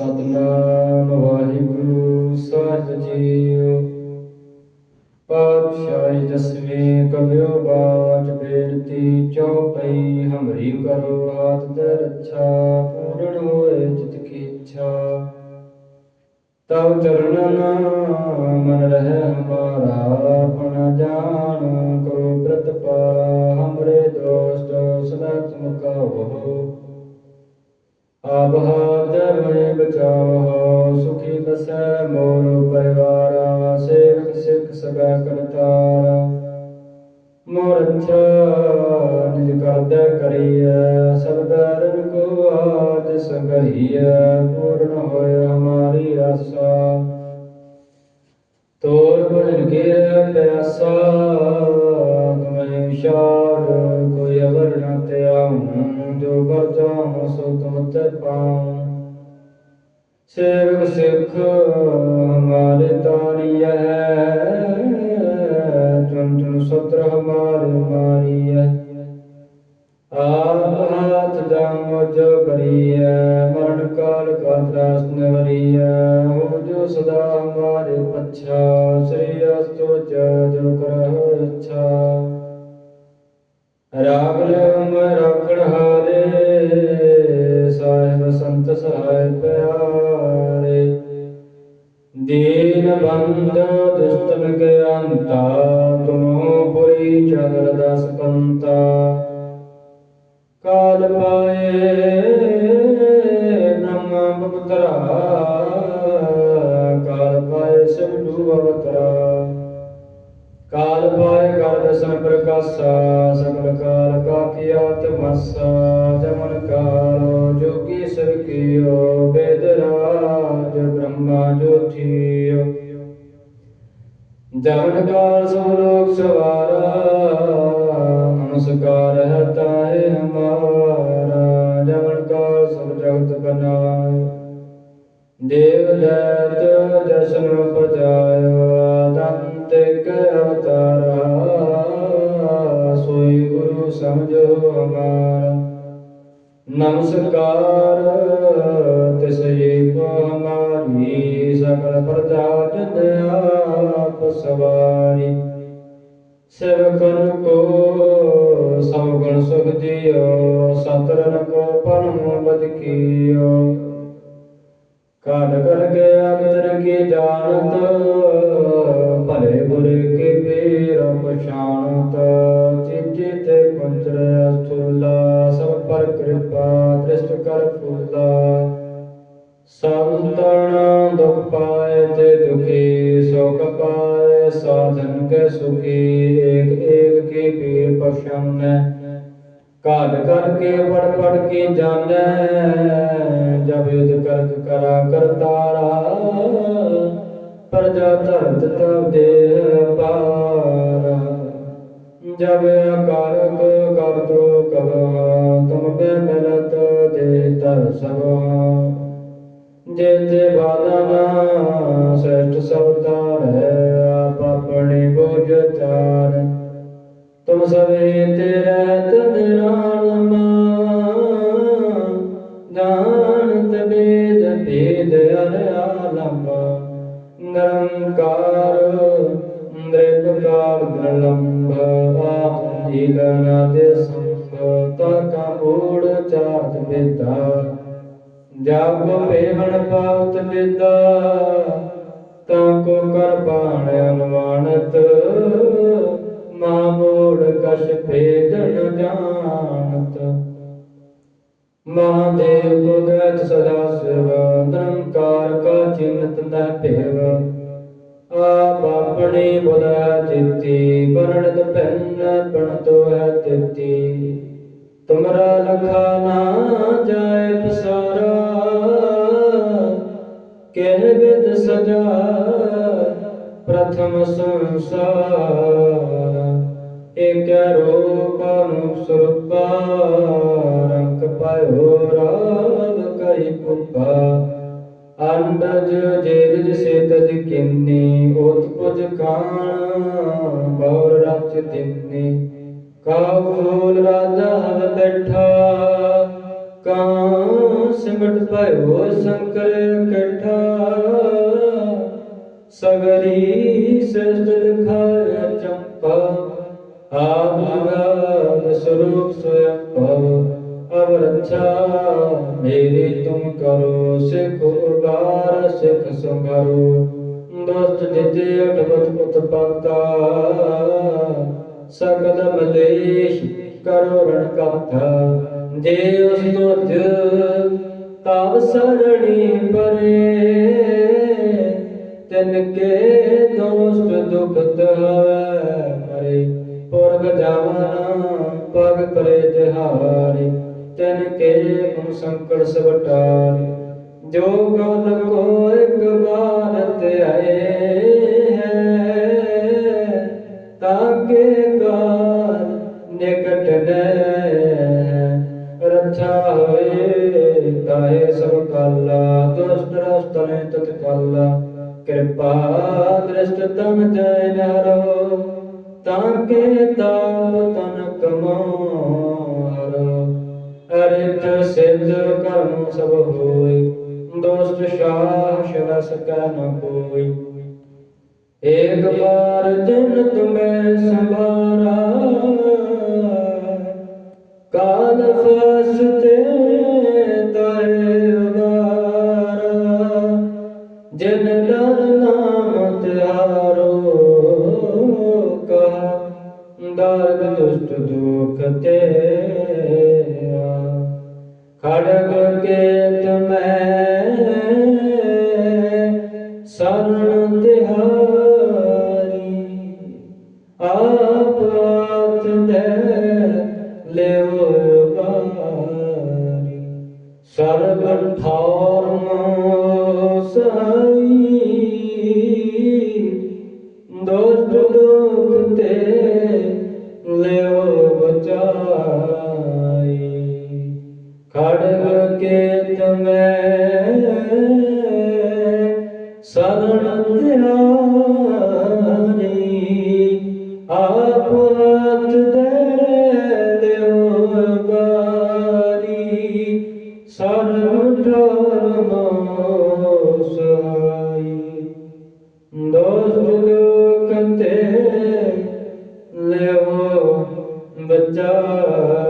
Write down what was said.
ਸਤਨਾਮ ਵਾਹਿਗੁਰੂ ਸਾਹਿਬ JIO ਪਾਤਸ਼ਾਹੀ ਦਸਵੇਂ ਕਬਿਓ ਬਾਚ ਬੇਨਤੀ ਚੌਪਈ ਹਮਰੀ ਕਰੋ ਹਾਥ ਦੇ ਰੱਛਾ ਪੂਰਨ ਹੋਏ ਚਿਤ ਕੀ ਇੱਛਾ ਤਵ ਚਰਨਨ ਮਨ ਰਹਿ ਹਮਾਰਾ, ਆਪਣਾ ਜਾਣ, ਕਰੋ ਬ੍ਰਤ ਹਮਰੇ ਦੋਸਤ ਸਦਾ ਤੁਮ ਕਹੋ ਆਪ ਹਾਥ ਮੈਂ ਬਚਾਓ, ਸੁਖੀ ਬਸੈ ਮੋਰ ਪਰਿਵਾਰਾ, ਸੇਵਕ ਸਿੱਖ ਸਦਾ ਕਰਤਾਰਾ। ਮੋਰ ਅੱਛਾ ਨਿਜ ਕਰਦਾ ਕਰੀਐ, ਸਭ ਬੈਰਨ ਕੋ ਆਦ ਸੰਗਹੀਐ, ਪੂਰਨ ਹੋਏ ਹਮਾਰੀ ਆਸਾ। ਤੋਰ ਭਜਨ ਕੇ ਪਿਆਸਾ, ਤੁਮੇ ਵਿਸ਼ਾਲ ਕੋਈ ਅਵਰ ਨ ਤਿਆਉ ਜੋ ਕਰ ਸੋ ਤੁਮ ਤੇ ਪਾਉ। ਸੇਵਕ ਸਿੱਖ ਹਮਾਰੇ ਤਾਰੀਐ ਚੁਨ ਚੁਨ ਸਤਰ ਹਮਾਰੇ ਮਾਰੀਐ ਆਪ ਹਾਥ ਜਾਮੋ ਜੋ ਕਰੀਐ ਮਰਨ ਕਾਲ ਕਾ ਤਰਾਸ ਨਿਵਰੀਐ ਹੋ ਜੋ ਸਦਾ ਹਮਾਰੇ ਪੱਛਾ, ਸ੍ਰੀ ਅਸਤੋ ਜੋ ਕਰਹੁ ਇੱਛਾ। ਰਾਗ ਲਿਵ ਮੈਂ ਹਾਰੇ, ਸਾਹਿਬ ਸੰਤ ਸਹਾਇ ਪਿਆਰੇ। ਦੀਨ ਬੰਦ ਦੁਸਤਨ ਕੇ ਤੁਮੋ ਪੁਰੀ ਚਦਰ ਦਸ ਕੰਤਾ ਕਾਲ ਪਾਏ ਬ੍ਰਹਮ ਬਪਤਰਾ ਕਾਲ ਪਾਏ ਸਿਮਟੂ ਅਵਤਰਾ। ਕਾਲ ਪਾਏ ਕਰ ਦਸਨ ਪ੍ਰਕਾਸ਼ਾ ਸਗਲ ਕਾਲ ਕਾ ਕੀ ਆਤਮਸਾ ਜਮਨ ਕਾਲ ਸਭ ਲੋਕ ਸਵਾਰਾ ਨਮਸਕਾਰ ਹੈ ਤਾਏ ਹਮਾਰਾ ਜਮਨ ਕਾਲ ਸਭ ਜਗਤ ਬਨਾਏ। ਦੇਵ ਲੈਤ ਜਸ਼ਨ ਪਜਾਇਓ ਦੰਤਿਕ ਅਵਤਾਰਾ ਸੋਈ ਗੁਰੂ ਸਮਝੋ ਹਮਾਰਾ। ਨਮਸਕਾਰ ਤਿਸਈ ਕੋ ਹਮਾਰੀ ਸਕਲ ਪ੍ਰਜਾ ਜਨ ਆਪ ਸਵਾਰੀ। ਸੇਵਕਨ ਕੋ ਸਭ ਸੁਖ ਦਿਓ ਸਤਰਨ ਕੋ ਪਰਮ ਬਦ ਕੀਓ। ਕਾਢ ਕਰ ਕੇ ਅੰਤਰ ਕੀ ਜਾਣਤ, ਭਲੇ ਬੁਰੇ ਕੇ ਪਛਾਣਤ ਚਿੱਤੇ ਤੇ ਕੁੰਚਰ ਅਸਥੁਲਾ ਸਭ ਪਰ ਕਿਰਪਾ ਦ੍ਰਿਸ਼ਟ ਕਰ ਫੁੱਲਾ ਸੰਤਨ ਦੁਖ ਪਾਏ ਤੇ ਦੁਖੀ ਸੁਖ ਪਾਏ ਸਾਧਨ ਕੇ ਸੁਖੀ ਏਕ ਏਕ ਕੀ ਪੀਰ ਪਛਾਨੈ ਕਾਢ ਕਰਕੇ ਪੜ ਪੜ ਕੇ ਜਾਣੈ ਜਬ ਯੁਧ ਕਰਕ ਕਰਾ ਕਰਤਾਰਾ ਪ੍ਰਜਾ ਧਰਤ ਤਬ ਦੇ ਪਾਰਾ ਜਬ ਅਕਾਰਕ ਕਰ ਦੋ ਕਬ ਤੁਮ ਬੇ ਮਿਲਤ ਦੇ ਤਰ ਸਭ ਜੇ ਤੇ ਬਾਦਨ ਸ੍ਰੇਸ਼ਟ ਸਵਤਾਰ ਹੈ ਆਪ ਆਪਣੇ ਬੋਝ ਚਾਰ। ਤੁਮ ਸਵੇ ਤੇਰੇ ਤਦਰਾਨਮ ਜਾਣਤ ਊੜ ਚਾਰਤ ਵਿਦਾ ਜਬ ਭੇਵਨ ਪਾਉਤ ਵਿਦਾ ਤਾਂ ਕੋ ਕਰ ਬਾਣ ਅਨਵਾਨਤ ਮਾਮੂੜ ਕਛ ਭੇਦ ਜਾਣਤ। ਮਹਾਦੇਵ ਕੋ ਸਦਾ ਸਿਵ, ਨਿਰੰਕਾਰ ਕਾ ਚਿੰਤ ਨ ਭੇਵ। ਆਪ ਆਪਣੀ ਬੁਧਾ ਜਿਤੀ ਬਰਣਤ ਪੈਨ ਬਣਤੋ ਹੈ ਤਿਤੀ ਤੁਮਰਾ ਲਖਾ ਨਾ ਜਾਏ ਪਸਾਰਾ, ਕਹਿ ਵਿਦ ਸਜਾ, ਪ੍ਰਥਮ ਸੰਸਾਰ। ਏਕ ਰੂਪ ਅਨੂਪ ਰੰਗ ਪਾਇਓ ਰਾਮ ਕਈ ਪੁਪਾ। ਅੰਡਜ ਜੇਜ ਸੇ ਕਿੰਨੀ ਉਤ ਪੁਜ ਖਾਣ ਬੌਰ ਰਚ ਤਿੰਨੀ। ਕਾਬੂਲ ਰਾਜਾ ਹਵ ਬੈਠਾ? ਕਾਂ ਸਿਮਟ ਪਾਇਓ ਸ਼ੰਕਰ ਇਕੱਠਾ ਸਗਰੀ ਸ੍ਰਿਸ਼ਟ ਦਿਖਾਇਆ ਚੰਪਾ। ਆਦਿ ਸਰੂਪ ਸੋਇ ਅਵ ਰੱਛਾ ਮੇਰੀ ਤੁਮ ਕਰੋ ਸਿਖ ਉਬਾਰ ਸਿਖ ਸੰਭਰੋ। ਦੋਸਤ ਜਿਤੇ ਅਟਵਤ ਉਤਪਾਤਾ ਸਕਲ ਮਲੇਸ਼ ਕਰੋ ਰਣ ਕਥਾ। ਜੇ ਉਸ ਤੁਜ ਤਬ ਸਰਣੀ ਪਰੇ, ਤਿਨ ਕੇ ਦੋਸਤ ਦੁਖਤ ਹਵੈ ਮਰੇ। ਪੁਰਗ ਜਾਵਨ ਪਗ ਪਰੇ ਤਿਹਾਰੇ। ਤਿਨ ਕੇ ਹੁ ਸੰਕਟ ਸਵਟਾਰੇ। ਜੋ ਗਲ ਕੋ ਇੱਕ ਬਾਰਤ ਆਏ ਹੈ ਤਾਕੇ ਕਾਲ ਨੈ ਰੱਛਾ ਹੋਏ, ਤਾਏ ਸਭ ਕਾਲਾ, ਦੁਸ਼ਟ ਰਸਤਨੇ ਤਤ ਕਾਲਾ। ਕਿਰਪਾ ਦ੍ਰਿਸ਼ਟ ਤਮ ਜੈ ਨਰੋ ਤਾਕੇ ਤਾਪ ਤਨ ਕਮਾਰੋ। ਅਰਿਤ ਸਿੱਧ ਕਰਮ ਸਭ ਹੋਈ ਦੋਸਤ ਸ਼ਾਹ ਸ਼ਵ ਸਕੈ ਨ ਕੋਈ। ਏਕ ਬਾਰ ਜਿਨ ਤੁਮੈ ਸੰਭਾਰਾ ਖੜਗ ਕੇ ਕੇ ਤਮੈ ਸਰਣ ਧਿਆਰੀ ਆਪ ਹੱਥ ਦੇ ਲਿਓ ਬਾਰੀ ਸਰਬ ਧਰਮ ਸਹਾਈ। ਦੋਸਤ ਦੁਖ ਤੇ ਲਿਓ ਬਚਾਈ